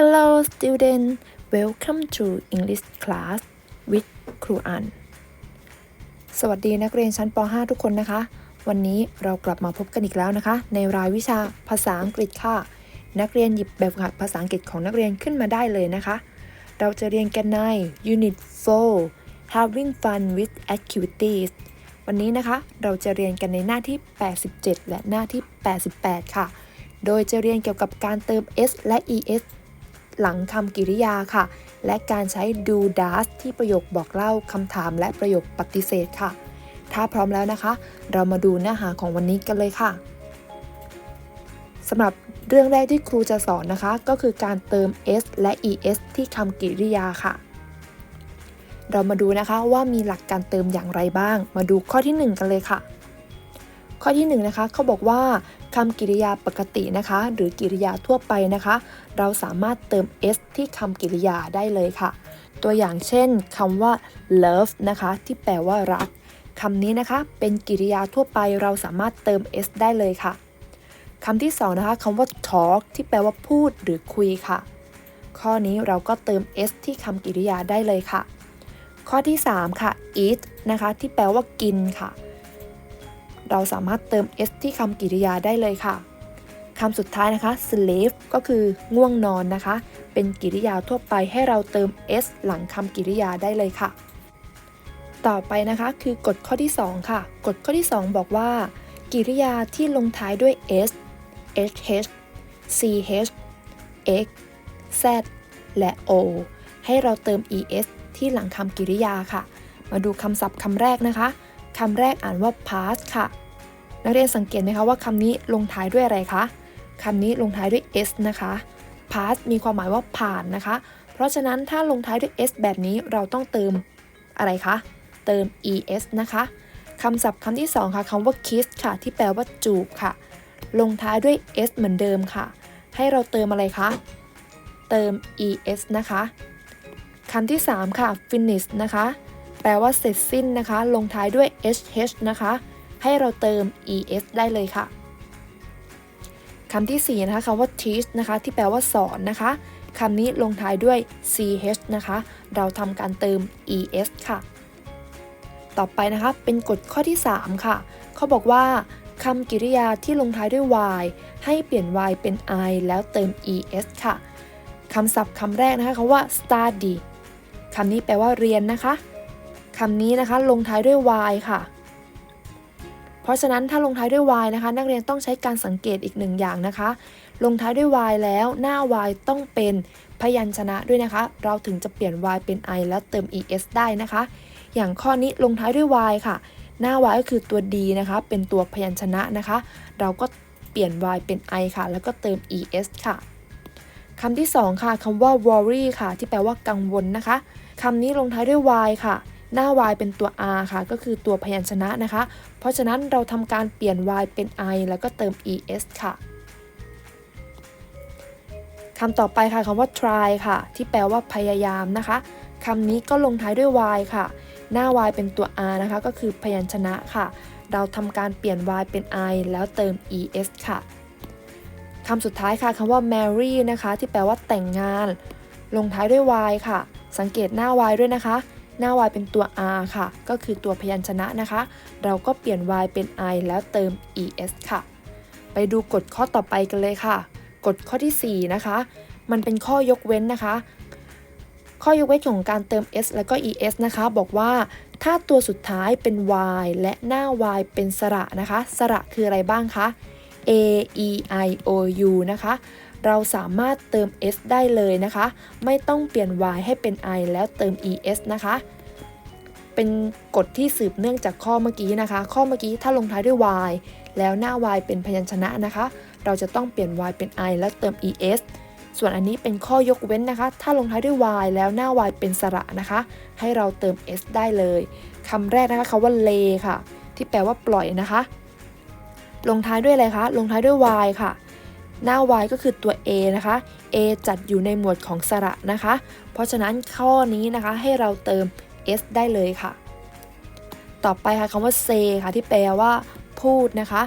Hello student welcome to English class with ครูอัน สวัสดีนักเรียนชั้นป .5 ทุกคนนะคะ วันนี้เรากลับมาพบกันอีกแล้วนะคะ ในรายวิชาภาษาอังกฤษค่ะ นักเรียนหยิบแบบฝึกหัดภาษาอังกฤษของนักเรียนขึ้นมาได้เลยนะคะ เราจะเรียนกันใน Unit 4 Having fun with activities วันนี้นะคะ เราจะเรียนกันในหน้าที่ 87 และหน้าที่ 88 ค่ะ โดยจะเรียนเกี่ยวกับการเติม s และ es หลังคำกริยาค่ะ และการใช้ do does ที่ประโยคบอกเล่าคำถามและประโยคปฏิเสธค่ะ ถ้าพร้อมแล้วนะคะ เรามาดูเนื้อหาของวันนี้กันเลยค่ะสำหรับเรื่องแรกที่ครูจะสอนนะคะ ก็คือการเติม s และ es ที่คำกริยาค่ะ เรามาดูนะคะว่ามีหลักการเติมอย่างไรบ้าง มาดูข้อที่ 1 กันเลยค่ะ ข้อที่ 1 นะคะเขาบอกว่า คำกริยาปกตินะคะ หรือ กริยาทั่วไปนะคะ เราสามารถเติม s ที่คำกริยาได้เลยค่ะ ตัวอย่างเช่นคำว่า love นะคะ ที่แปลว่ารักคำนี้นะคะ เป็นกริยาทั่วไปเราสามารถเติม s ได้เลยค่ะคำที่สองนะคะคำว่า talk ที่แปลว่าพูดหรือคุยค่ะ ข้อนี้เราก็เติม s ที่คำกริยาได้เลยค่ะ ข้อที่ 3 ค่ะ eat นะคะ ที่แปลว่ากินค่ะ เราสามารถเติม s ที่คำกริยาได้เลยค่ะคำสุดท้ายนะคะ sleep ก็คือง่วงนอนนะคะ เป็นกริยาทั่วไปให้เราเติม s หลังคำกริยาได้เลยค่ะ ต่อไปนะคะคือกฎข้อที่ 2 ค่ะ กฎข้อที่ 2 บอกว่า กิริยาที่ลงท้ายด้วย s sh ch x z และ o ให้เราเติม es ที่หลังคำกริยาค่ะ มาดูคำศัพท์คำแรกนะคะ คำแรกอ่านว่า pass ค่ะ นักเรียนสังเกตไหมคะว่าคำนี้ลงท้ายด้วยอะไรคะคำนี้ลงท้ายด้วย s นะคะ pass มีความหมายว่าผ่านนะคะ เพราะฉะนั้นถ้าลงท้ายด้วย s แบบนี้เราต้องเติมอะไรคะ เติม es นะคะคำศัพท์คำที่ 2 ค่ะคำว่า kiss ค่ะ ที่แปลว่าจูบค่ะ ลงท้ายด้วย s เหมือนเดิมค่ะ ให้เราเติมอะไรคะ เติม es นะคะคำที่ 3 ค่ะ finish นะคะ ปลว่าเสร็จสิ้นนะคะ ลงท้ายด้วย sh นะคะ ให้เราเติม es ได้เลยค่ะคำที่ 4 นะคะคำว่า teach นะคะ ที่แปลว่าสอนนะคะคำนี้ลงท้ายด้วย ch นะคะ เราทำการเติม es ค่ะ ต่อไปนะคะเป็นกฎข้อที่ 3 ค่ะ เขาบอกว่าคำกริยาที่ลงท้ายด้วย y ให้เปลี่ยน y เป็น i แล้วเติม es ค่ะคำศัพท์คำแรกนะคะคำว่า study คำนี้แปลว่าเรียนนะคะ คำนี้นะคะลงท้ายด้วย y ค่ะ เพราะฉะนั้นถ้าลงท้ายด้วย y นะคะ นักเรียนต้องใช้การสังเกตอีกหนึ่งอย่างนะคะ ลงท้ายด้วย y แล้วหน้า y ต้องเป็นพยัญชนะด้วยนะคะ เราถึงจะเปลี่ยน y เป็น i แล้วเติม es ได้นะคะ อย่างข้อนี้ลงท้ายด้วย y ค่ะ หน้า y ก็คือตัว d นะคะ เป็นตัวพยัญชนะนะคะ เราก็เปลี่ยน y เป็น i ค่ะ แล้วก็เติม es ค่ะคำที่ 2 ค่ะคำว่า worry ค่ะ ที่แปลว่ากังวลนะคะคำนี้ลงท้ายด้วย y ค่ะ หน้า y เป็นตัว r ค่ะ ก็คือตัวพยัญชนะนะคะ เพราะฉะนั้นเราทำการเปลี่ยน y เป็น i แล้วก็เติม es ค่ะคำต่อไปค่ะคำว่า try ค่ะ ที่แปลว่าพยายามนะคะคำนี้ก็ลงท้ายด้วย y ค่ะ หน้า y เป็นตัว r นะคะ ก็คือพยัญชนะค่ะ เราทำการเปลี่ยน y เป็น i แล้วเติม es ค่ะคำสุดท้ายค่ะคำว่า marry นะคะ ที่แปลว่าแต่งงาน ลงท้ายด้วย y ค่ะ สังเกตหน้า y ด้วยนะคะ หน้า y เป็นตัว r ค่ะ ก็คือตัวพยัญชนะนะคะ เราก็เปลี่ยน y เป็น i แล้วเติม es ค่ะ ไปดูกฎข้อต่อไปกันเลยค่ะ กฎข้อที่ 4 นะคะ มันเป็นข้อยกเว้นนะคะ ข้อยกเว้นของการเติม s แล้วก็ es นะคะ บอกว่าถ้าตัวสุดท้ายเป็น y และหน้า y เป็นสระนะคะ สระคืออะไรบ้างคะ a e i o u นะคะ เราสามารถเติม s ได้เลยนะคะ ไม่ต้องเปลี่ยน y ให้เป็น i แล้วเติม es นะคะ เป็นกฎที่สืบเนื่องจากข้อเมื่อกี้นะคะ ข้อเมื่อกี้ถ้าลงท้ายด้วย y แล้วหน้า y เป็นพยัญชนะนะคะ เราจะต้องเปลี่ยน y เป็น i แล้วเติม es ส่วนอันนี้เป็นข้อยกเว้นนะคะ ถ้าลงท้ายด้วย y แล้วหน้า y เป็นสระนะคะ ให้เราเติม s ได้เลยคำแรกนะคะคำว่า lay ค่ะ ที่แปลว่าปล่อยนะคะ ลงท้ายด้วยอะไรคะ ลงท้ายด้วย y ค่ะ หน้า y ก็คือตัว a นะคะ a จัดอยู่ในหมวดของสระนะคะ เพราะฉะนั้นข้อนี้นะคะให้เราเติม s ได้เลยค่ะ ต่อไปค่ะคำว่า say ค่ะที่แปลว่า พูดนะคะ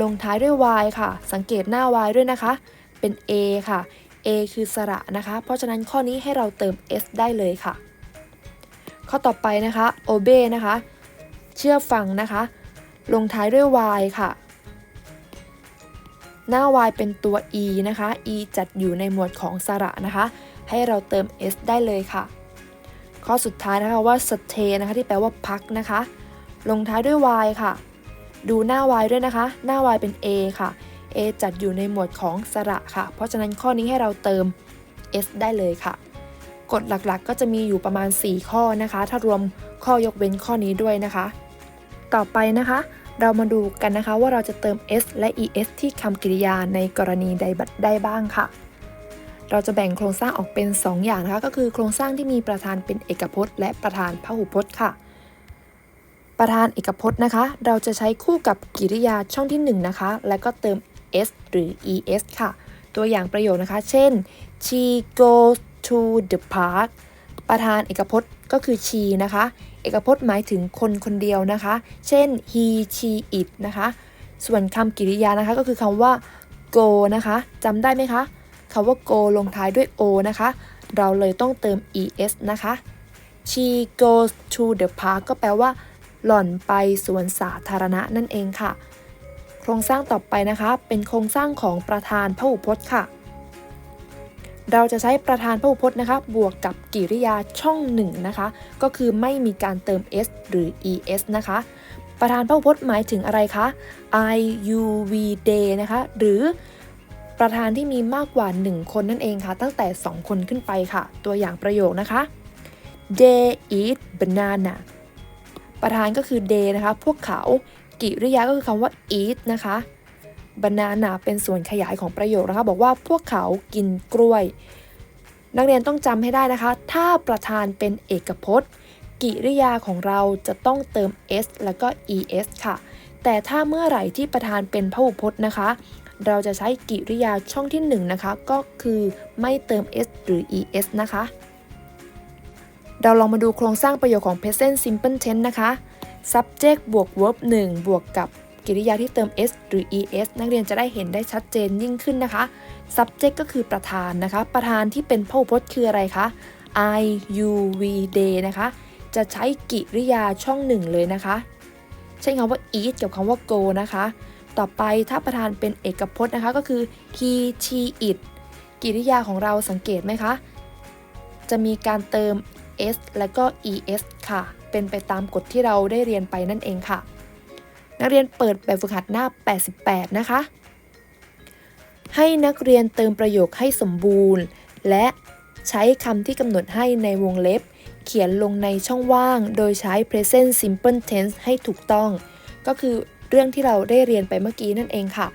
ลงท้ายด้วย y ค่ะ สังเกตหน้า y ด้วยนะคะ เป็น a ค่ะ a คือสระนะคะ เพราะฉะนั้นข้อนี้ให้เราเติม s ได้เลยค่ะ ข้อต่อไปนะคะ obey นะคะ เชื่อฟังนะคะ ลงท้ายด้วย y ค่ะ หน้า y เป็นตัว e นะคะ e จัดอยู่ในหมวดของสระนะคะ ให้เราเติม s ได้เลยค่ะ ข้อสุดท้ายนะคะว่า stay นะคะที่แปลว่าพักนะคะ ลงท้ายด้วย y ค่ะ ดูหน้า y ด้วยนะคะ หน้า y เป็น a ค่ะ a จัดอยู่ในหมวดของสระค่ะ เพราะฉะนั้นข้อนี้ให้เราเติม s ได้เลยค่ะ กฎหลักๆ ก็จะมีอยู่ประมาณ 4 ข้อนะคะ ถ้ารวมข้อยกเว้นข้อนี้ด้วยนะคะ ต่อไปนะคะ เรามาดูกันนะคะว่าเราจะเติม s และ es ที่คำกริยาในกรณีใดบัดได้บ้างค่ะ เราจะแบ่งโครงสร้างออกเป็น 2 อย่างนะคะ ก็คือโครงสร้างที่มีประธานเป็นเอกพจน์ และประธานพหุพจน์ค่ะ ประธานเอกพจน์นะคะ เราจะใช้คู่กับกริยาช่องที่ 1 นะคะ และก็เติม s หรือ es ค่ะ ตัวอย่างประโยคนะคะ เช่น she goes to the park ประธานเอกพจน์ก็คือ she นะคะ เอกพจน์หมายถึงคนคนเดียวนะคะ เช่น he she it นะคะ ส่วนคำกริยานะคะก็คือคำว่า go นะคะจำได้ไหมคะคำว่า go ลงท้ายด้วย o นะคะ เราเลยต้องเติม es นะคะ she goes to the park ก็แปลว่า หล่อนไปสวนสาธารณะนั่นเองค่ะ โครงสร้างต่อไปนะคะ เป็นโครงสร้างของประธานพหุพจน์ค่ะ เราจะใช้ประธานพหุพจน์นะคะ บวกกับกิริยาช่องหนึ่งนะคะ ก็คือไม่มีการเติม s หรือ es นะคะ ประธานพหุพจน์หมายถึงอะไรคะ i u v they นะคะ หรือประธานที่มีมากกว่า 1 คนนั่นเองค่ะ ตั้งแต่ 2 คนขึ้นไปค่ะ ตัวอย่างประโยคนะคะ they eat banana ประธานก็คือ they นะคะ พวกเขา กิริยาก็คือคำว่า eat นะคะ banana เป็นส่วนขยายของประโยคนะคะ บอกว่าพวกเขากินกล้วย นักเรียนต้องจำให้ได้นะคะ ถ้าประธานเป็นเอกพจน์ กิริยาของเราจะต้องเติม s แล้วก็ es ค่ะ แต่ถ้าเมื่อไหร่ที่ประธานเป็นพหุพจน์นะคะ เราจะใช้กิริยาช่องที่1นะคะ ก็คือไม่เติม s หรือ es นะคะ เราลองมาดูโครงสร้างประโยคของ present simple tense นะคะ subject บวก verb 1 บวกกับ กิริยาที่เติม s หรือ es นักเรียนจะได้เห็นได้ชัดเจนยิ่งขึ้นนะคะ subject ก็คือประธานนะคะ ประธานที่เป็นพหุพจน์คืออะไรคะ I you we they นะคะ จะใช้กิริยาช่องหนึ่งเลยนะคะ ใช้คำว่า eat กับคำว่า go นะคะ ต่อไปถ้าประธานเป็นเอกพจน์นะคะก็คือ he she it กิริยาของเราสังเกตไหมคะ จะมีการเติม s และก็ es ค่ะ เป็นไปตามกฎที่เราได้เรียนไปนั่นเองค่ะ นักเรียนเปิดแบบฝึกหัดหน้า 88 นะคะ ให้นักเรียนเติมประโยคให้สมบูรณ์ และใช้คำที่กำหนดให้ในวงเล็บ เขียนลงในช่องว่าง โดยใช้ present simple tense ให้ถูกต้อง ก็คือเรื่องที่เราได้เรียนไปเมื่อกี้นั่นเองค่ะ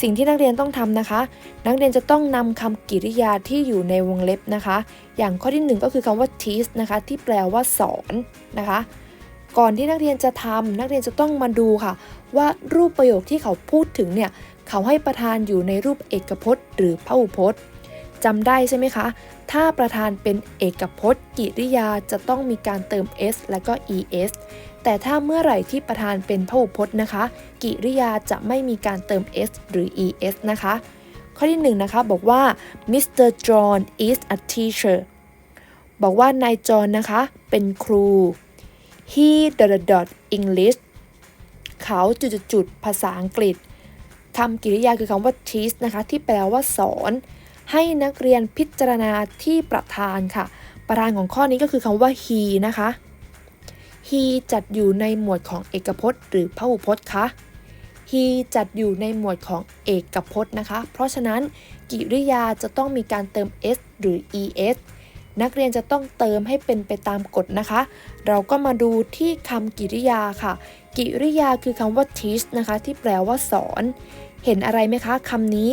สิ่งที่นักเรียนต้องทำนะคะ นักเรียนจะต้องนำคำกริยาที่อยู่ในวงเล็บนะคะ อย่างข้อที่หนึ่งก็คือคำว่า teach นะคะ ที่แปลว่าสอนนะคะ ก่อนที่นักเรียนจะทำนักเรียนจะต้องมาดูค่ะ ว่ารูปประโยคที่เขาพูดถึงเนี่ยเขาให้ประธานอยู่ในรูปเอกพจน์ หรือพหุพจน์จำได้ใช่ไหมคะ ถ้าประธานเป็นเอกพจน์ กิริยาจะต้องมีการเติม s และก็ es แต่ถ้าเมื่อไหร่ที่ประธานเป็นพหุพจน์นะคะ กิริยาจะไม่มีการเติม s หรือ es นะคะ ข้อที่1นงนะคะบอกว่า Mr. John is a teacher บอกว่านายจอห์นนะคะ เป็นครู he dot dot dot English เขาจุดๆภาษาอังกฤษคำกริยาคือคำว่า teach นะคะ ที่แปลว่าสอน ให้นักเรียนพิจารณาที่ประธานค่ะ ประธานของข้อนี้ก็คือคำว่า he นะคะ he จัดอยู่ในหมวดของเอกพจน์ หรือพหุพจน์คะ he จัดอยู่ในหมวดของเอกพจน์นะคะ เพราะฉะนั้นกริยาจะต้องมีการเติม s หรือ es นักเรียนจะต้องเติมให้เป็นไปตามกฎนะคะ เราก็มาดูที่คำกริยาค่ะ กิริยาคือคำว่า teach นะคะ ที่แปลว่าสอน เห็นอะไรไหมคะคำนี้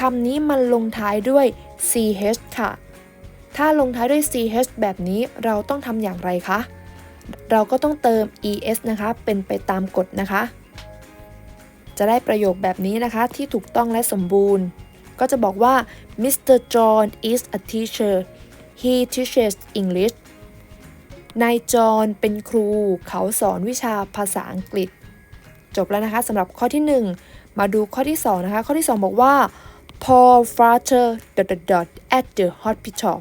คำนี้มันลงท้ายด้วย ch ค่ะ ถ้าลงท้ายด้วย ch แบบนี้เราต้องทำอย่างไรคะ เราก็ต้องเติม es นะคะ เป็นไปตามกฎนะคะ จะได้ประโยคแบบนี้นะคะที่ถูกต้องและสมบูรณ์ ก็จะบอกว่า Mr. John is a teacher he teaches English นายจอห์นเป็นครูเขาสอนวิชาภาษาอังกฤษ จบแล้วนะคะสำหรับข้อที่ 1 มาดูข้อที่ 2 นะคะ ข้อที่ 2 บอกว่า Paul Farter dot dot dot at the hospital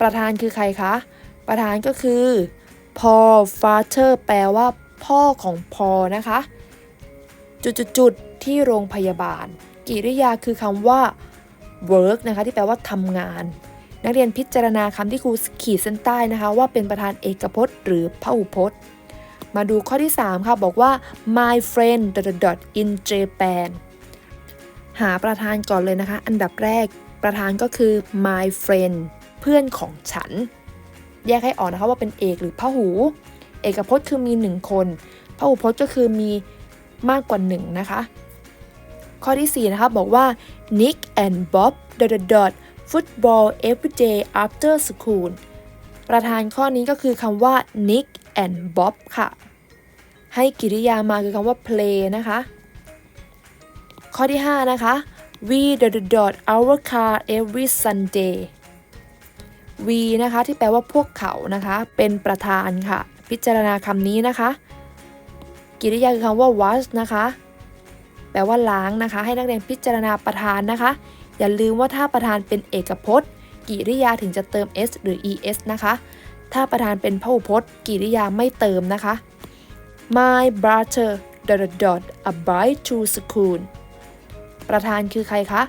ประธานคือใครคะ ประธานก็คือ Paul Farter แปลว่า พ่อของ Paul นะคะ จุดๆๆที่โรงพยาบาล กิริยาคือคำว่า work นะคะ ที่แปลว่าทำงาน นักเรียนพิจารณาคำที่ครูขีดเส้นใต้นะคะ ว่าเป็นประธานเอกพจน์ หรือพหุพจน์ มาดูข้อที่ 3 ค่ะ บอกว่า my friend dot dot in Japan หาประธานก่อนเลยนะคะ อันดับแรกประธานก็คือ my friend เพื่อนของฉัน แยกให้ออกนะคะว่าเป็นเอกหรือพหู เอกพจน์คือมี 1 คนพหูพจน์ก็คือมีมากกว่า1นะคะ ข้อที่ 4 นะคะบอกว่า Nick and Bob dot dot football every day after school ประธานข้อนี้ก็คือคำว่า Nick and Bob ค่ะ ให้กิริยามาคือคำว่า play นะคะ ข้อที่ 5 นะคะ we dot dot our car every Sunday we นะคะที่แปลว่าพวกเขานะคะ เป็นประธานค่ะ พิจารณาคำนี้นะคะ กิริยาคือคำว่า wash นะคะ แปลว่าล้างนะคะ ให้นักเรียนพิจารณาประธานนะคะ อย่าลืมว่าถ้าประธานเป็นเอกพจน์ กิริยาถึงจะเติม s หรือ es นะคะ ถ้าประธานเป็นพหูพจน์ กิริยาไม่เติมนะคะ my brother dot dot a bike to school ประธานคือใครคะ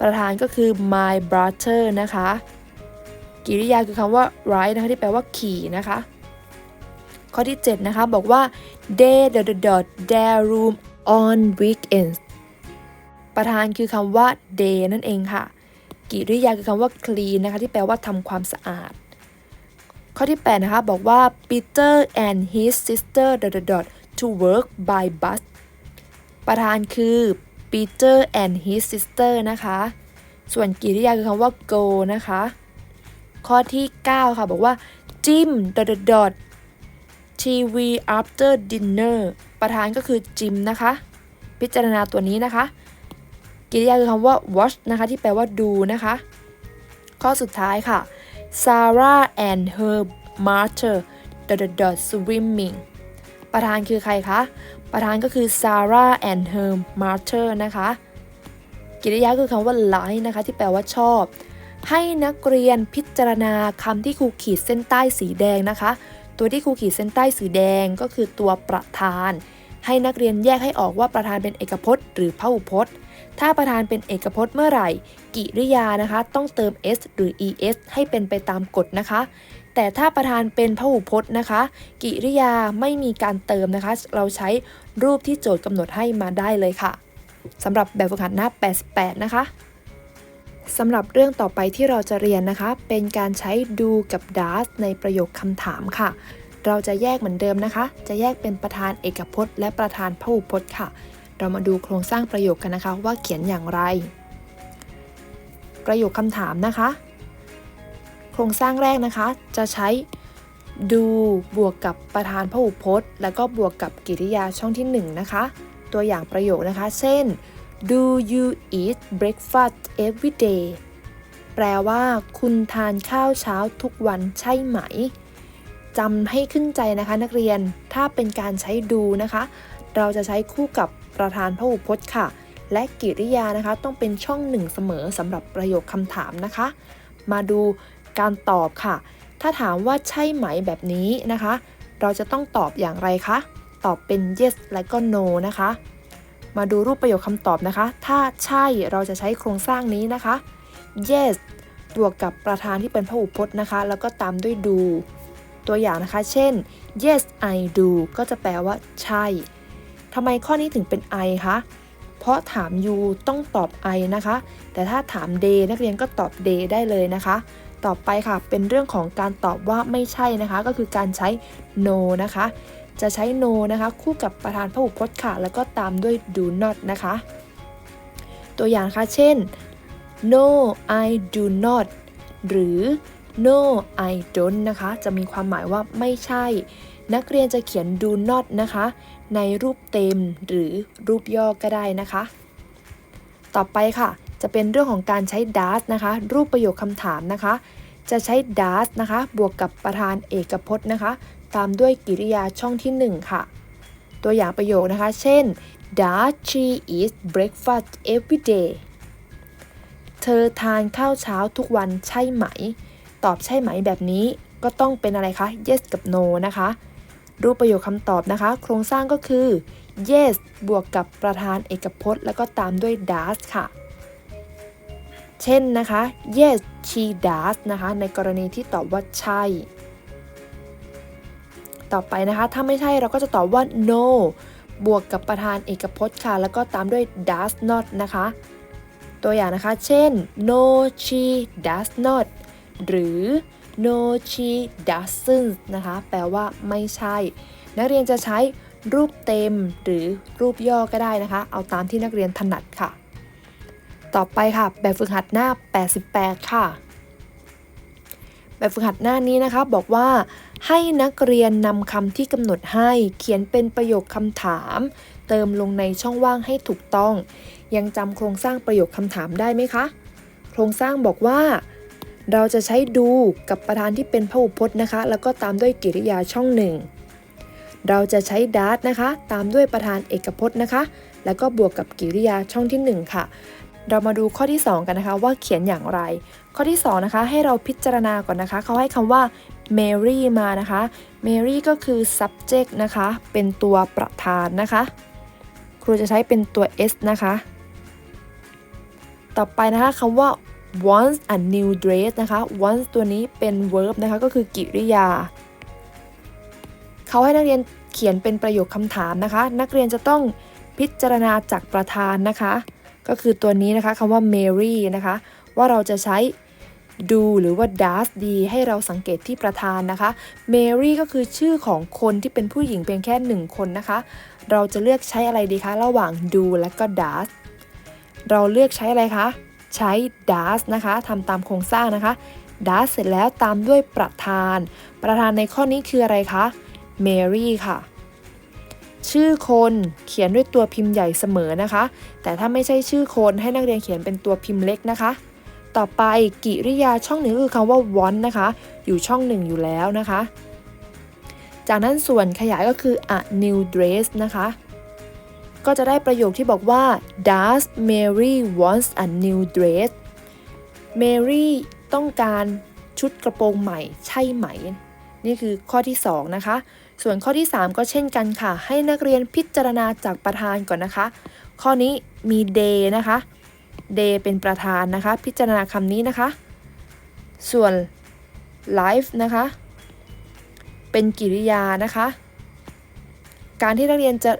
ประธานก็คือ my brother นะคะ กิริยาคือคำว่า ride นะคะที่แปลว่าขี่นะคะ ข้อที่ 7 นะคะ บอกว่า they dot dot dot their room on weekends ประธานคือคำว่า day นั่นเองค่ะ กิริยาคือคำว่า clean นะคะ ที่แปลว่าทำความสะอาด ข้อที่ 8 นะคะ บอกว่า Peter and his sister dot dot dot to work by bus ประธานคือ Peter and his sister นะคะ ส่วนกิริยาคือคำว่า go นะคะ ข้อที่ 9 ค่ะ บอกว่า Jim dot dot dot TV after dinner ประธานก็คือ Jim นะคะ พิจารณาตัวนี้นะคะ กริยาคือคำว่า watch นะคะที่แปลว่าดูนะคะ ข้อสุดท้ายค่ะ Sarah and her mother dot dot dot swimming ประธานคือใครคะ ประธานก็คือ Sarah and her mother นะคะ กริยาคือคำว่า like นะคะที่แปลว่าชอบ ให้นักเรียนพิจารณาคำที่ครูขีดเส้นใต้สีแดงนะคะ ตัวที่ครูขีดเส้นใต้สีแดงก็คือตัวประธาน ให้นักเรียนแยกให้ออกว่าประธานเป็นเอกพจน์ หรือพหุพจน์ ถ้าประธานเป็นเอกพจน์เมื่อไหร่ กิริยานะคะ ต้องเติม s หรือ es ให้เป็นไปตามกฎนะคะ แต่ถ้าประธานเป็นพหุพจน์นะคะ กิริยาไม่มีการเติมนะคะ เราใช้รูปที่โจทย์กำหนดให้มาได้เลยค่ะสำหรับแบบฝึกหัดหน้า 88 นะคะสำหรับเรื่องต่อไปที่เราจะเรียนนะคะ เป็นการใช้ดูกับ does ในประโยคคำถามค่ะ เราจะแยกเหมือนเดิมนะคะ จะแยกเป็นประธานเอกพจน์ และประธานพหุพจน์ค่ะ เรามาดูโครงสร้างประโยคกันนะคะว่าเขียนอย่างไร ประโยคคำถามนะคะ โครงสร้างแรกนะคะ จะใช้ดูบวกกับประธานพหุพจน์ แล้วก็บวกกับกิริยาช่องที่ 1 นะคะ ตัวอย่างประโยคนะคะ เช่น Do you eat breakfast every day แปลว่าคุณทานข้าวเช้าทุกวันใช่ไหมจำให้ขึ้นใจนะคะนักเรียน ถ้าเป็นการใช้ดูนะคะ เราจะใช้คู่กับ ประธานพหุพจน์ค่ะ และกิริยานะคะต้องเป็นช่องหนึ่งเสมอสำหรับประโยคคำถามนะคะ มาดูการตอบค่ะ ถ้าถามว่าใช่ไหมแบบนี้นะคะ เราจะต้องตอบอย่างไรคะ ตอบเป็น yes และก็ no นะคะ มาดูรูปประโยคคำตอบนะคะ ถ้าใช่เราจะใช้โครงสร้างนี้นะคะ yes บวกกับประธานที่เป็นพหุพจน์นะคะ แล้วก็ตามด้วย do ตัวอย่างนะคะ เช่น yes I do ก็จะแปลว่าใช่ ทำไมข้อนี้ถึงเป็น I คะ เพราะถาม you ต้องตอบ I นะคะ แต่ถ้าถาม day นักเรียนก็ตอบ day ได้เลยนะคะ ต่อไปค่ะ เป็นเรื่องของการตอบว่าไม่ใช่นะคะ ก็คือการใช้ no นะคะ จะใช้ no นะคะ คู่กับประธานพหุพจน์ค่ะ แล้วก็ตามด้วย do not นะคะ ตัวอย่างนะคะเช่น no I do not หรือ no I don't นะคะ จะมีความหมายว่าไม่ใช่ นักเรียนจะเขียน do not นะคะ ในรูปเต็มหรือรูปย่อก็ได้นะคะ ต่อไปค่ะ จะเป็นเรื่องของการใช้ does นะคะ รูปประโยคคำถามนะคะ จะใช้ does นะคะ บวกกับประธานเอกพจน์นะคะ ตามด้วยกริยาช่องที่ 1 ค่ะ ตัวอย่างประโยคนะคะ เช่น Does she eat breakfast every day เธอทานข้าวเช้าทุกวันใช่ไหม ตอบใช่ไหมแบบนี้ก็ต้องเป็นอะไรคะ yes กับ no นะคะ รูปประโยคคำตอบนะคะ โครงสร้างก็คือ yes บวกกับประธานเอกพจน์ แล้วก็ตามด้วย does ค่ะ เช่นนะคะ yes she does นะคะ ในกรณีที่ตอบว่าใช่ ต่อไปนะคะ ถ้าไม่ใช่เราก็จะตอบว่า no บวกกับประธานเอกพจน์ค่ะ แล้วก็ตามด้วย does not นะคะ ตัวอย่างนะคะ เช่น no she does not หรือ no she doesn't นะคะ แปลว่าไม่ใช่ นักเรียนจะใช้รูปเต็มหรือรูปย่อก็ได้นะคะ เอาตามที่นักเรียนถนัดค่ะ ต่อไปค่ะ แบบฝึกหัดหน้า 88 ค่ะ แบบฝึกหัดหน้านี้นะคะ บอกว่า ให้นักเรียนนำคำที่กำหนดให้เขียนเป็นประโยคคำถาม เติมลงในช่องว่างให้ถูกต้อง ยังจำโครงสร้างประโยคคำถามได้ไหมคะ โครงสร้างบอกว่า เราจะใช้ดูกับประธานที่เป็นพหูพจน์นะคะ แล้วก็ตามด้วยกริยาช่องหนึ่งเราจะใช้ does นะคะ ตามด้วยประธานเอกพจน์นะคะ แล้วก็บวกกับกริยาช่องที่ 1 ค่ะ เรามาดูข้อที่ 2 กันนะคะว่าเขียนอย่างไร ข้อที่ 2 นะคะ ให้เราพิจารณาก่อนนะคะ เขาให้คำว่า Mary มานะคะ Mary ก็คือ subject นะคะ เป็นตัวประธานนะคะ ครูจะใช้เป็นตัว s นะคะ ต่อไปนะคะคำว่า wants a new dress นะคะ wants ตัวนี้เป็น verb นะคะ ก็คือกิริยา เขาให้นักเรียนเขียนเป็นประโยคคำถามนะคะ นักเรียนจะต้องพิจารณาจากประธานนะคะ ก็คือตัวนี้นะคะคำว่า Mary นะคะ ว่าเราจะใช้ do หรือว่า does ดีให้เราสังเกตที่ประธานนะคะ Mary ก็คือชื่อของคนที่เป็นผู้หญิงเพียงแค่หนึ่งคนนะคะ เราจะเลือกใช้อะไรดีคะ ระหว่าง do และก็ does เราเลือกใช้อะไรคะ ใช้ does นะคะทำตามโครงสร้างนะคะ does เสร็จแล้วตามด้วยประธาน ประธานในข้อนี้คืออะไรคะ Mary ค่ะ ชื่อคนเขียนด้วยตัวพิมพ์ใหญ่เสมอนะคะ แต่ถ้าไม่ใช่ชื่อคนให้นักเรียนเขียนเป็นตัวพิมพ์เล็กนะคะ ต่อไปกิริยาช่องหนึ่งคือคำว่า want นะคะ อยู่ช่องหนึ่งอยู่แล้วนะคะ จากนั้นส่วนขยายก็คือ a new dress นะคะ ก็จะได้ประโยคที่บอกว่า does Mary wants a new dress Mary ต้องการชุดกระโปรงใหม่ใช่ไหม นี่คือข้อที่ 2 นะคะ ส่วนข้อที่ 3 ก็เช่นกันค่ะ ให้นักเรียนพิจารณาจากประธานก่อนนะคะ ข้อนี้มี day นะคะ day เป็นประธานนะคะ พิจารณาคำนี้นะคะ ส่วน life นะคะ เป็นกริยานะคะ การที่นักเรียนจะ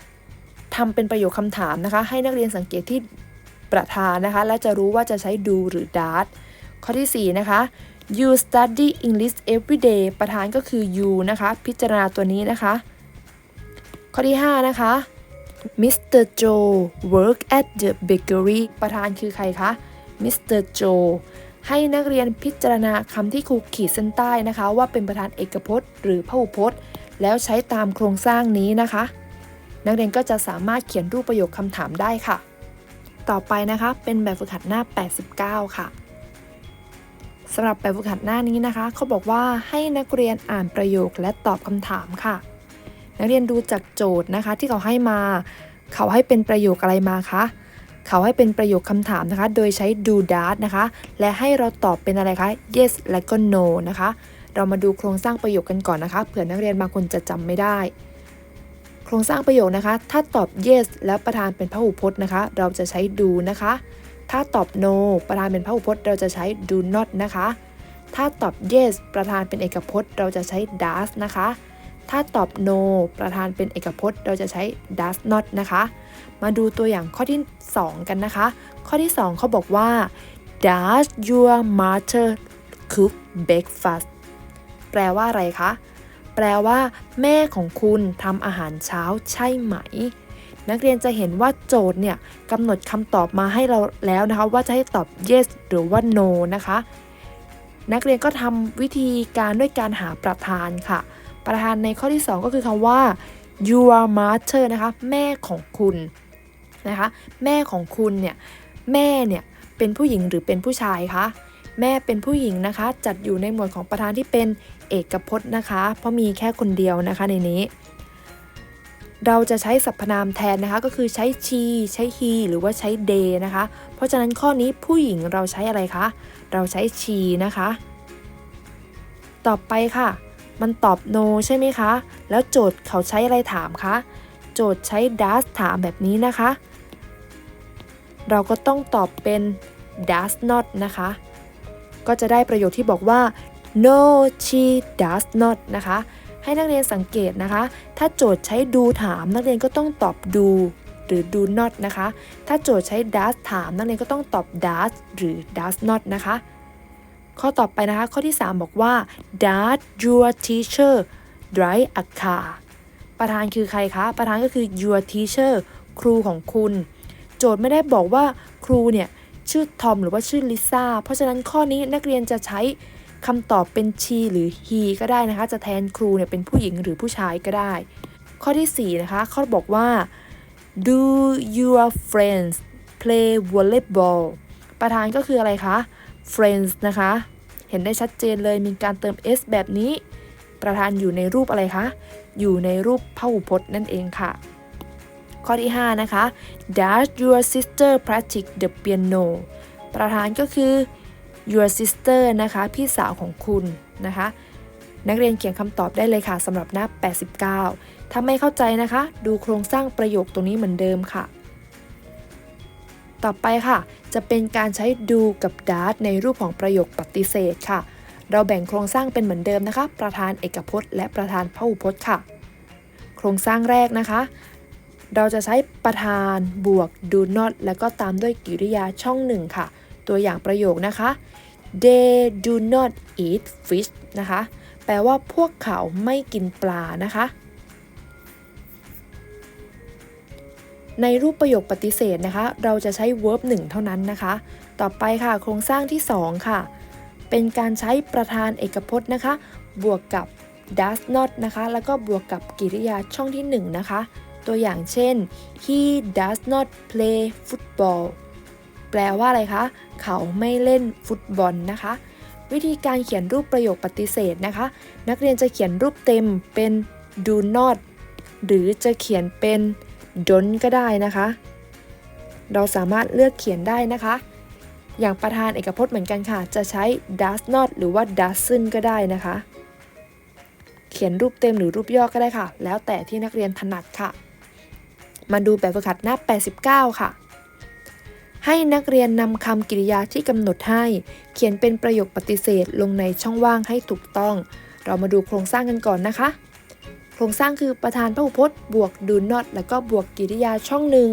ทำเป็นประโยคคำถามนะคะ ให้นักเรียนสังเกตที่ประธานนะคะ และจะรู้ว่าจะใช้ do หรือ does ข้อที่ 4 นะคะ you study English every day ประธานก็คือ you นะคะ พิจารณาตัวนี้นะคะ ข้อที่ 5 นะคะ Mr. Joe work at the bakery ประธานคือใครคะ Mr. Joe ให้นักเรียนพิจารณาคำที่ครูขีดเส้นใต้นะคะ ว่าเป็นประธานเอกพจน์ หรือพหูพจน์ แล้วใช้ตามโครงสร้างนี้นะคะ นักเรียนก็จะสามารถเขียนรูปประโยคคำถามได้ค่ะ ต่อไปนะคะ เป็นแบบฝึกหัดหน้า 89 ค่ะสำหรับแบบฝึกหัดหน้านี้นะคะเขาบอกว่าให้นักเรียนอ่านประโยคและตอบคำถามค่ะ นักเรียนดูจากโจทย์นะคะ ที่เขาให้มา เขาให้เป็นประโยคอะไรมาคะเขาให้เป็นประโยคคำถามนะคะ โดยใช้ do that นะคะ และให้เราตอบเป็นอะไรคะ yes และก็ no นะคะ เรามาดูโครงสร้างประโยคกันก่อนนะคะ เผื่อนักเรียนบางคนจะจำไม่ได้ ครงสร้างประโยคนะคะ ถ้าตอบ yes แล้วประธานเป็นพหูพจน์นะคะ เราจะใช้ do นะคะ ถ้าตอบ no ประธานเป็นพหูพจน์เราจะใช้ do not นะคะ ถ้าตอบ yes ประธานเป็นเอกพจน์ เราจะใช้ does นะคะ ถ้าตอบ no ประธานเป็นเอกพจน์ เราจะใช้ does not นะคะ มาดูตัวอย่างข้อที่ 2 กันนะคะ ข้อที่ 2เขาบอกว่า does your mother cook breakfast แปลว่าอะไรคะ แปลว่า แม่ของคุณทำอาหารเช้าใช่ไหม นักเรียนจะเห็นว่าโจทย์เนี่ยกำหนดคำตอบมาให้เราแล้วนะคะ ว่าจะให้ตอบ yes หรือว่า no นะคะ นักเรียนก็ทำวิธีการด้วยการหาประธานค่ะ ประธานในข้อที่ 2 ก็คือคำว่า your mother นะคะ แม่ของคุณนะคะ แม่ของคุณเนี่ย แม่เนี่ย เป็นผู้หญิงหรือเป็นผู้ชายคะ แม่เป็นผู้หญิงนะคะ จัดอยู่ในหมวดของประธานที่เป็นเอกพจน์นะคะ เพราะมีแค่คนเดียวนะคะในนี้ เราจะใช้สรรพนามแทนนะคะ ก็คือใช้ she ใช้ he หรือว่าใช้ they นะคะ เพราะฉะนั้นข้อนี้ผู้หญิงเราใช้อะไรคะ เราใช้ she นะคะ ต่อไปค่ะ มันตอบ no ใช่ไหมคะ แล้วโจทย์เขาใช้อะไรถามคะ โจทย์ใช้ does ถามแบบนี้นะคะ เราก็ต้องตอบเป็น does not นะคะ ก็จะได้ประโยคที่บอกว่า no she does not นะคะ ให้นักเรียนสังเกตนะคะ ถ้าโจทย์ใช้ดูถามนักเรียนก็ต้องตอบดูหรือ do not นะคะ ถ้าโจทย์ใช้ does ถามนักเรียนก็ต้องตอบ does หรือ does not นะคะ ข้อต่อไปนะคะ ข้อที่ 3 บอกว่า does your teacher drive a car ประธานคือใครคะ ประธานก็คือ your teacher ครูของคุณ โจทย์ไม่ได้บอกว่าครูเนี่ย ชื่อทอมหรือว่าชื่อลิซ่า เพราะฉะนั้นข้อนี้นักเรียนจะใช้คำตอบเป็น she หรือ he ก็ได้นะคะ จะแทนครูเนี่ยเป็นผู้หญิงหรือผู้ชายก็ได้ ข้อที่4นะคะเขาบอกว่า do your friends play volleyball ประธานก็คืออะไรคะ friends นะคะ เห็นได้ชัดเจนเลยมีการเติม s แบบนี้ ประธานอยู่ในรูปอะไรคะ อยู่ในรูปพหูพจน์นั่นเองค่ะ ข้อที่ 5 นะคะ Does your sister practice the piano ประธานก็คือ your sister นะคะ พี่สาวของคุณนะคะ นักเรียนเขียนคำตอบได้เลยค่ะสำหรับหน้า 89 ถ้าไม่เข้าใจนะคะ ดูโครงสร้างประโยคตรงนี้เหมือนเดิมค่ะ ต่อไปค่ะ จะเป็นการใช้ดูกับ does ในรูปของประโยคปฏิเสธค่ะ เราแบ่งโครงสร้างเป็นเหมือนเดิมนะคะ ประธานเอกพจน์ และประธานพหูพจน์ค่ะ โครงสร้างแรกนะคะ เราจะใช้ประธานบวก do not แล้วก็ตามด้วยกริยาช่องหนึ่งค่ะ ตัวอย่างประโยคนะคะ they do not eat fish นะคะ แปลว่าพวกเขาไม่กินปลานะคะ ในรูปประโยคปฏิเสธนะคะ เราจะใช้ verb 1 เท่านั้นนะคะ ต่อไปค่ะโครงสร้างที่ 2 ค่ะ เป็นการใช้ประธานเอกพจน์นะคะ บวกกับ does not นะคะ แล้วก็บวกกับกริยาช่องที่ 1 นะคะ ตัวอย่างเช่น he does not play football แปลว่าอะไรคะ เขาไม่เล่นฟุตบอลนะคะ วิธีการเขียนรูปประโยคปฏิเสธนะคะ นักเรียนจะเขียนรูปเต็มเป็น do not หรือจะเขียนเป็น don't ก็ได้นะคะ เราสามารถเลือกเขียนได้นะคะ อย่างประธานเอกพจน์เหมือนกันค่ะ จะใช้ does not หรือว่า doesn't ก็ได้นะคะ เขียนรูปเต็มหรือรูปย่อก็ได้ค่ะ แล้วแต่ที่นักเรียนถนัดค่ะ มาดูแบบฝึกหัดหน้า 89 ค่ะ ให้นักเรียนนำคำกริยาที่กำหนดให้ เขียนเป็นประโยคปฏิเสธลงในช่องว่างให้ถูกต้อง เรามาดูโครงสร้างกันก่อนนะคะ โครงสร้างคือประธานพหูพจน์ บวก do not แล้วก็บวกกริยาช่องหนึ่ง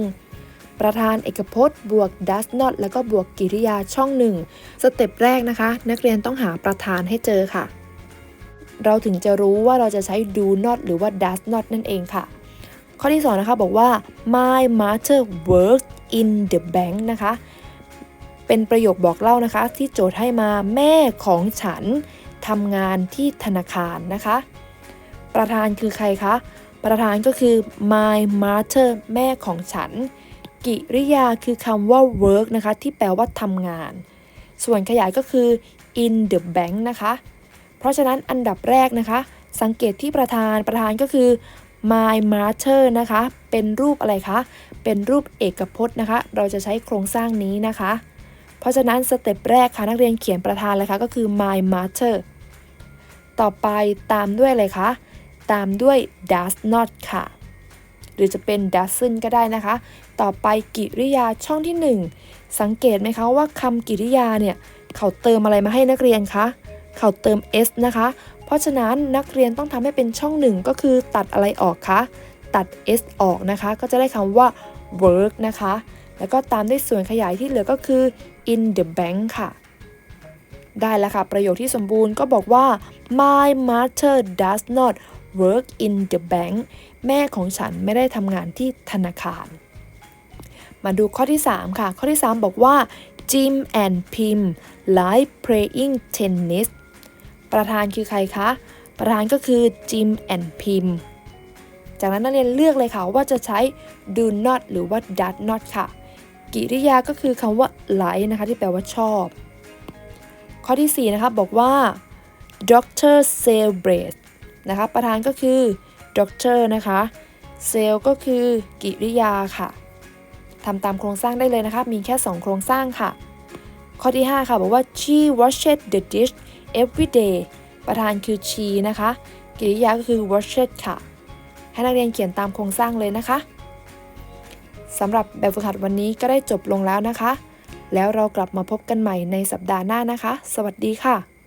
ประธานเอกพจน์ บวก does not แล้วก็บวกกริยาช่องหนึ่งสเต็ปแรกนะคะ นักเรียนต้องหาประธานให้เจอค่ะ เราถึงจะรู้ว่าเราจะใช้ do not หรือว่า does not นั่นเองค่ะ ข้อที่2นะคะบอกว่า my mother works in the bank นะคะ เป็นประโยคบอกเล่านะคะ ที่โจทย์ให้มาแม่ของฉันทำงานที่ธนาคารนะคะ ประธานคือใครคะ ประธานก็คือ my mother แม่ของฉัน กิริยาคือคำว่า work นะคะ ที่แปลว่าทำงาน ส่วนขยายก็คือ in the bank นะคะ เพราะฉะนั้นอันดับแรกนะคะ สังเกตที่ประธานประธานก็คือ my mother นะคะ เป็นรูปอะไรคะ เป็นรูปเอกพจน์นะคะ เราจะใช้โครงสร้างนี้นะคะ เพราะฉะนั้นสเต็ปแรกค่ะนักเรียนเขียนประธานเลยค่ะก็คือ my mother ต่อไปตามด้วยอะไรคะ ตามด้วย does not ค่ะ หรือจะเป็น doesn't ก็ได้นะคะ ต่อไปกิริยาช่องที่ 1 สังเกตไหมคะว่าคำกิริยาเนี่ย เขาเติมอะไรมาให้นักเรียนคะ เขาเติม s นะคะ เพราะฉะนั้นนักเรียนต้องทำให้เป็นช่องหนึ่งก็คือตัดอะไรออกคะ ตัด s ออกนะคะ ก็จะได้คำว่า work นะคะ แล้วก็ตามด้วยส่วนขยายที่เหลือก็คือ in the bank ค่ะ ได้แล้วค่ะ ประโยคที่สมบูรณ์ก็บอกว่า my mother does not work in the bank แม่ของฉันไม่ได้ทำงานที่ธนาคาร มาดูข้อที่ 3 ค่ะ ข้อที่ 3 บอกว่า Jim and Pim like playing tennis ประธานคือใครคะ ประธานก็คือ Jim and Pim จากนั้นนักเรียนเลือกเลยค่ะว่าจะใช้ do not หรือว่า does not ค่ะ กิริยาก็คือคำว่า like นะคะที่แปลว่าชอบ ข้อที่ 4 นะคะบอกว่า doctor celebrate นะคะประธานก็คือ doctor นะคะ sell ก็คือกิริยาค่ะทำตามโครงสร้างได้เลยนะคะ มีแค่ 2 โครงสร้างค่ะ ข้อที่ 5 ค่ะ บอกว่า she washes the dish every day ประธานคือ she นะคะ กริยาก็คือ washes ค่ะ ให้นักเรียนเขียนตามโครงสร้างเลยนะคะสำหรับแบบฝึกหัดวันนี้ก็ได้จบลงแล้วนะคะ แล้วเรากลับมาพบกันใหม่ในสัปดาห์หน้านะคะ สวัสดีค่ะ